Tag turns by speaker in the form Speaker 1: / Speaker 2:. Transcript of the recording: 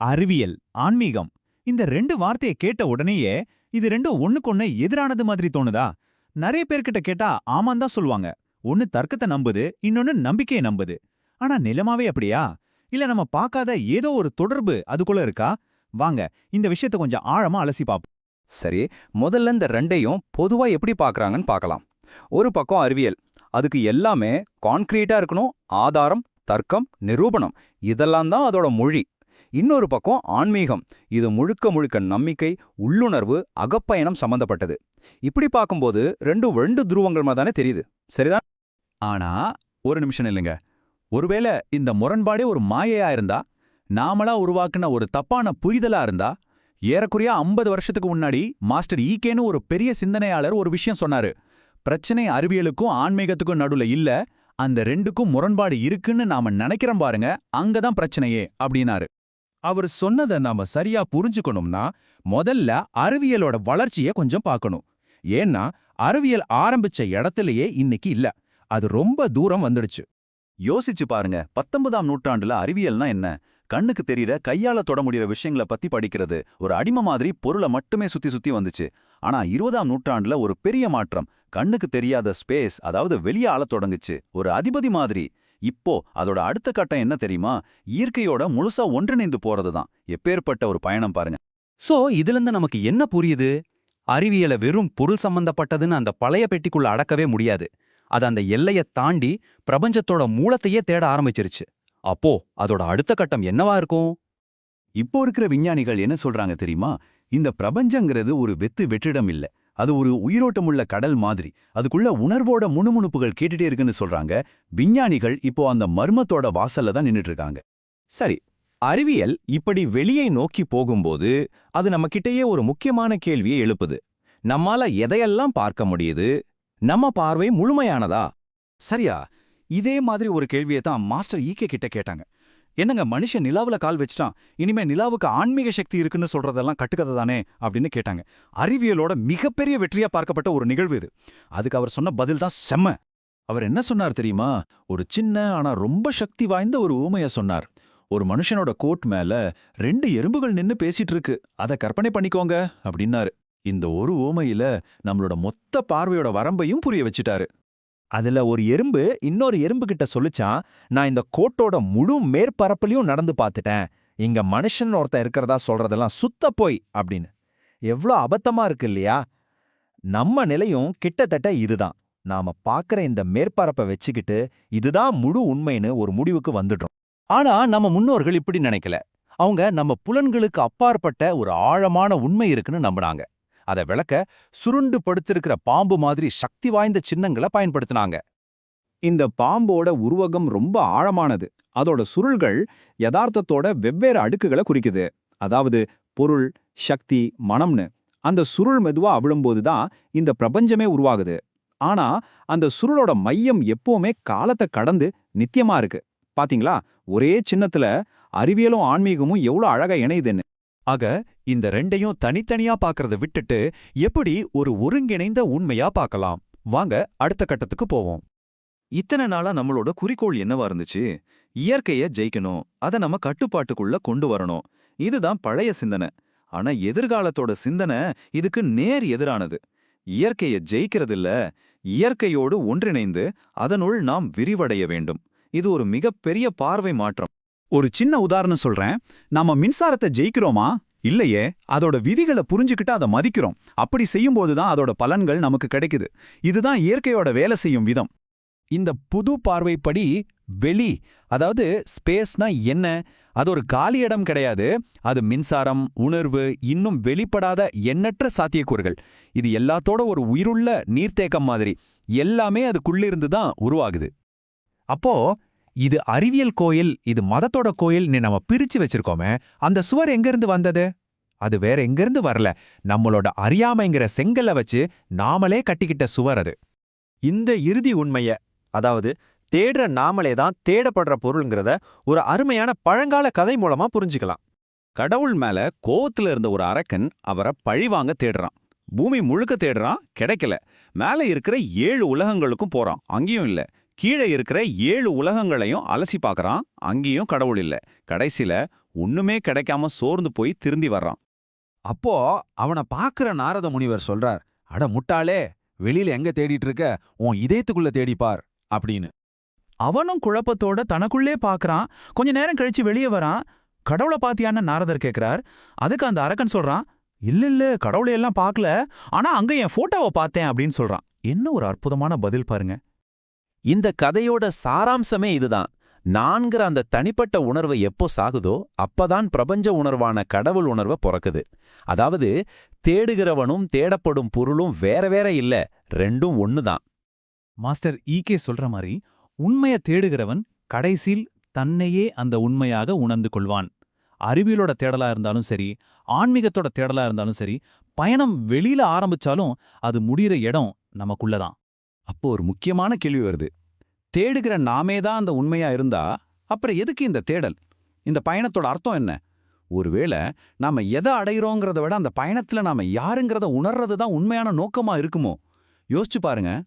Speaker 1: அறிவியல் ஆன்மீகம் இந்த ரெண்டு வார்த்தையை கேட்ட உடனேயே இது ரெண்டும் ஒண்ணுக்கொன்னு எதிரானது மாதிரி தோணுதா? நிறைய பேர்கிட்ட கேட்டா ஆமான் தான் சொல்லுவாங்க. ஒன்னு தர்க்கத்தை நம்புது இன்னொன்னு நம்பிக்கையை நம்புது. ஆனா நிலமாவே அப்படியா? இல்ல நம்ம பார்க்காத ஏதோ ஒரு தொடர்பு அதுக்குள்ள இருக்கா? வாங்க இந்த விஷயத்தை கொஞ்சம் ஆழமா அலசி பார்ப்போம்.
Speaker 2: சரி முதல்ல இந்த ரெண்டையும் பொதுவா எப்படி பார்க்கறாங்கன்னு பார்க்கலாம். ஒரு பக்கம் அறிவியல் அதுக்கு எல்லாமே கான்கிரீட்டா இருக்கணும் ஆதாரம் தர்க்கம் நிரூபணம் இதெல்லாம் தான் அதோட மொழி. இன்னொரு பக்கம் ஆன்மீகம். இது முழுக்க முழுக்க நம்பிக்கை உள்ளுணர்வு அகப்பயணம் சம்பந்தப்பட்டது. இப்படி பார்க்கும்போது ரெண்டு ரெண்டு துருவங்கள் தானே தெரியுது. சரிதான்?
Speaker 1: ஆனா ஒரு நிமிஷம் இல்லைங்க ஒருவேளை இந்த முரண்பாடே ஒரு மாயையா இருந்தா? நாமளா உருவாக்குன ஒரு தப்பான புரிதலா இருந்தா? ஏறக்குறைய 50 வருஷத்துக்கு முன்னாடி மாஸ்டர் ஈகேன்னு ஒரு பெரிய சிந்தனையாளர் ஒரு விஷயம் சொன்னாரு. பிரச்சனை அறிவியலுக்கும் ஆன்மீகத்துக்கும் நடுவுல இல்ல அந்த ரெண்டுக்கும் முரண்பாடு இருக்குன்னு நாம நினைக்கிறோம் பாருங்க அங்கதான் பிரச்சனையே அப்படின்னாரு.
Speaker 3: அவர் சொன்னதை நாம சரியா புரிஞ்சுக்கணும்னா முதல்ல அறிவியலோட வளர்ச்சியை கொஞ்சம் பார்க்கணும். ஏன்னா அறிவியல் ஆரம்பிச்ச இடத்துலயே இன்னைக்கு இல்ல. அது ரொம்ப தூரம் வந்துடுச்சு.
Speaker 1: யோசிச்சு பாருங்க. பத்தொன்பதாம் நூற்றாண்டுல அறிவியல்னா என்ன? கண்ணுக்கு தெரியற கையால தொட முடியற விஷயங்களை பத்தி படிக்கிறது. ஒரு அடிமை மாதிரி பொருளை மட்டுமே சுத்தி சுத்தி வந்துச்சு. ஆனா இருபதாம் நூற்றாண்டுல ஒரு பெரிய மாற்றம். கண்ணுக்கு தெரியாத ஸ்பேஸ் அதாவது வெளிய ஆள தொடங்குச்சு. ஒரு அதிபதி மாதிரி. இப்போ அதோட அடுத்த கட்டம் என்ன தெரியுமா? இயற்கையோட முழுசா ஒன்றிணைந்து போறதுதான். எப்பேற்பட்ட ஒரு பயணம் பாருங்க.
Speaker 4: சோ இதிலிருந்து நமக்கு என்ன புரியுது? அறிவியலை வெறும் பொருள் சம்பந்தப்பட்டதுன்னு அந்த பழைய பெட்டிக்குள்ள அடக்கவே முடியாது. அது அந்த எல்லைய தாண்டி பிரபஞ்சத்தோட மூலத்தையே தேட ஆரம்பிச்சிருச்சு. அப்போ அதோட அடுத்த கட்டம் என்னவா இருக்கும்?
Speaker 1: இப்போ இருக்கிற விஞ்ஞானிகள் என்ன சொல்றாங்க தெரியுமா? இந்த பிரபஞ்சங்கிறது ஒரு வெத்து வெற்றிடம் இல்ல. அது ஒரு உயிரோட்டமுள்ள கடல் மாதிரி. அதுக்குள்ள உணர்வோட முணுமுணுப்புகள் கேட்டுட்டே இருக்குன்னு சொல்றாங்க. விஞ்ஞானிகள் இப்போ அந்த மர்மத்தோட வாசல்ல தான் நின்னுட்டு இருக்காங்க
Speaker 5: சரி அறிவியல் இப்படி வெளியை நோக்கி போகும்போது அது நம்மகிட்டயே ஒரு முக்கியமான கேள்வியை எழுப்புது. நம்மால எதையெல்லாம் பார்க்க முடியுது? நம்ம பார்வை முழுமையானதா?
Speaker 1: சரியா? இதே மாதிரி ஒரு கேள்வியை தான் மாஸ்டர் ஈகே கிட்ட கேட்டாங்க. என்னங்க மனுஷன் நிலாவுல கால் வச்சிட்டான். இனிமே நிலாவுக்கு ஆன்மீக சக்தி இருக்குன்னு சொல்றதெல்லாம் கட்டுக்கதை தானே அப்படின்னு கேட்டாங்க. அறிவியலோட மிகப்பெரிய வெற்றியா பார்க்கப்பட்ட ஒரு நிகழ்வு இது. அதுக்கு அவர் சொன்ன பதில் தான் செம்ம. அவர் என்ன சொன்னார் தெரியுமா? ஒரு சின்ன ஆனா ரொம்ப சக்தி வாய்ந்த ஒரு ஊமைய சொன்னார். ஒரு மனுஷனோட கோட் மேல ரெண்டு எறும்புகள் நின்னு பேசிட்டு இருக்கு அத கற்பனை பண்ணிக்கோங்க அப்படின்னாரு. இந்த ஒரு ஊமையில நம்மளோட மொத்த பார்வையோட வரம்பையும் புரிய வச்சுட்டாரு.
Speaker 5: அதுல ஒரு எறும்பு இன்னொரு எறும்பு கிட்ட சொல்லுச்சான் நான் இந்த கோட்டோட முழு மேற்பரப்புலயும் நடந்து பார்த்துட்டேன். இங்க மனுஷன் ஒருத்தன் இருக்கிறதா சொல்றதெல்லாம் சுத்த போய் அப்படின்னு. எவ்ளோ அபத்தமா இருக்கு இல்லையா? நம்ம நிலையும் கிட்டத்தட்ட இதுதான். நாம பார்க்கற இந்த மேற்பரப்பை வச்சுக்கிட்டு இதுதான் முழு உண்மைன்னு ஒரு முடிவுக்கு வந்துடுறோம்.
Speaker 3: ஆனா நம்ம முன்னோர்கள் இப்படி நினைக்கல. அவங்க நம்ம புலன்களுக்கு அப்பாற்பட்ட ஒரு ஆழமான உண்மை இருக்குன்னு நம்புனாங்க. அதை விளக்க சுருண்டு படுத்திருக்கிற பாம்பு மாதிரி சக்தி வாய்ந்த சின்னங்களை பயன்படுத்தினாங்க.
Speaker 2: இந்த பாம்போட உருவகம் ரொம்ப ஆழமானது. அதோட சுருள்கள் யதார்த்தத்தோட வெவ்வேறு அடுக்குகளை குறிக்குது. அதாவது பொருள் சக்தி மனம்னு. அந்த சுருள் மெதுவா அவிழும்போது தான் இந்த பிரபஞ்சமே உருவாகுது. ஆனா அந்த சுருளோட மையம் எப்பவுமே காலத்தை கடந்து நித்தியமா இருக்கு. பாத்தீங்களா? ஒரே சின்னத்துல அறிவியலும் ஆன்மீகமும் எவ்வளவு அழகா இணையுதுன்னு.
Speaker 1: ஆக இந்த ரெண்டையும் தனித்தனியா பார்க்கறத விட்டுட்டு எப்படி ஒரு ஒருங்கிணைந்த உண்மையா பார்க்கலாம் வாங்க அடுத்த கட்டத்துக்கு போவோம். இத்தனை நாளா நம்மளோட குறிக்கோள் என்னவா இருந்துச்சு? இயற்கைய ஜெயிக்கணும் அத நம்ம கட்டுப்பாட்டுக்குள்ள கொண்டு வரணும். இதுதான் பழைய சிந்தனை. ஆனா எதிர்காலத்தோட சிந்தனை இதுக்கு நேர் எதிரானது. இயற்கைய ஜெயிக்கிறதில்ல இயற்கையோடு ஒன்றிணைந்து அதனுள் நாம் விரிவடைய வேண்டும். இது ஒரு மிகப்பெரிய பார்வை மாற்றம். ஒரு சின்ன உதாரணம் சொல்றேன். நாம மின்சாரத்தை ஜெயிக்கிறோமா? இல்லையே அதோட விதிகளை புரிஞ்சுக்கிட்டு அதை மதிக்கிறோம். அப்படி செய்யும்போது தான் அதோட பலன்கள் நமக்கு கிடைக்குது. இதுதான் இயற்கையோட வேலை செய்யும் விதம்.
Speaker 5: இந்த புது பார்வைப்படி வெளி அதாவது ஸ்பேஸ்னா என்ன? அது ஒரு காலி இடம் கிடையாது. அது மின்சாரம் உணர்வு இன்னும் வெளிப்படாத எண்ணற்ற சாத்தியக்கூறுகள். இது எல்லாத்தோட ஒரு உயிருள்ள நீர்த்தேக்கம் மாதிரி. எல்லாமே அதுக்குள்ளிருந்து தான் உருவாகுது. அப்போ இது அறிவியல் கோயில் இது மதத்தோட கோயில்னு நம்ம பிரிச்சு வச்சிருக்கோமே அந்த சுவர் எங்கிருந்து வந்தது? அது வேற எங்கிருந்து வரல. நம்மளோட அறியாமைங்கிற செங்கல்ல வச்சு நாமளே கட்டிக்கிட்ட சுவர் அது.
Speaker 6: இந்த இறுதி உண்மைய அதாவது தேடுற நாமளே தான் தேடப்படுற பொருள்ங்கிறத ஒரு அருமையான பழங்கால கதை மூலமா புரிஞ்சுக்கலாம்.
Speaker 1: கடவுள் மேல கோவத்துல இருந்த ஒரு அரக்கன் அவரை பழிவாங்க தேடுறான். பூமி முழுக்க தேடுறான் கிடைக்கல. மேல இருக்கிற ஏழு உலகங்களுக்கும் போறான். அங்கேயும் இல்ல. கீழே இருக்கிற ஏழு உலகங்களையும் அலசி பார்க்கறான். அங்கேயும் கடவுள் இல்ல. கடைசில
Speaker 2: ஒண்ணுமே கிடைக்காம சோர்ந்து போய் திரும்பி வர்றான்.
Speaker 3: அப்போ அவனை பாக்குற நாரத முனிவர் சொல்றார் அட முட்டாளே வெளியில எங்க தேடிட்டு இருக்க? உன் இதயத்துக்குள்ள தேடிப்பார் அப்படின்னு.
Speaker 5: அவனும் குழப்பத்தோட தனக்குள்ளே பார்க்கறான். கொஞ்ச நேரம் கழிச்சு வெளியே வரான். கடவுளை பாத்தியான்னு நாரதர் கேக்குறார். அதுக்கு அந்த அரக்கன் சொல்றான் இல்ல இல்ல கடவுளையெல்லாம் பார்க்கல. ஆனா அங்க என் போட்டோவை பார்த்தேன் அப்படின்னு சொல்றான். என்ன ஒரு அற்புதமான பதில் பாருங்க.
Speaker 7: இந்த கதையோட சாராம்சமே இதுதான். நான்கிற அந்த தனிப்பட்ட உணர்வு எப்போ சாகுதோ அப்பதான் பிரபஞ்ச உணர்வான கடவுள் உணர்வை பிறக்குது. அதாவது தேடுகிறவனும் தேடப்படும் பொருளும் வேற வேற இல்ல ரெண்டும் ஒண்ணுதான்.
Speaker 4: மாஸ்டர் ஈகே சொல்ற மாதிரி உண்மைய தேடுகிறவன் கடைசியில் தன்னையே அந்த உண்மையாக உணர்ந்து கொள்வான். அறிவியலோட தேடலா இருந்தாலும் சரி ஆன்மீகத்தோட தேடலா இருந்தாலும் சரி பயணம் வெளியில ஆரம்பிச்சாலும் அது முடிகிற இடம் நமக்குள்ளதான்.
Speaker 2: அப்போ ஒரு முக்கியமான கேள்வி வருது. தேடுகிற நாமே தான் அந்த உண்மையா இருந்தா அப்புறம் எதுக்கு இந்த தேடல்? இந்த பயணத்தோட அர்த்தம் என்ன? ஒருவேளை நாம எதை அடைகிறோங்கிறத விட அந்த பயணத்துல நாம யாருங்கிறத உணர்றது தான் உண்மையான நோக்கமா இருக்குமோ? யோசிச்சு பாருங்க.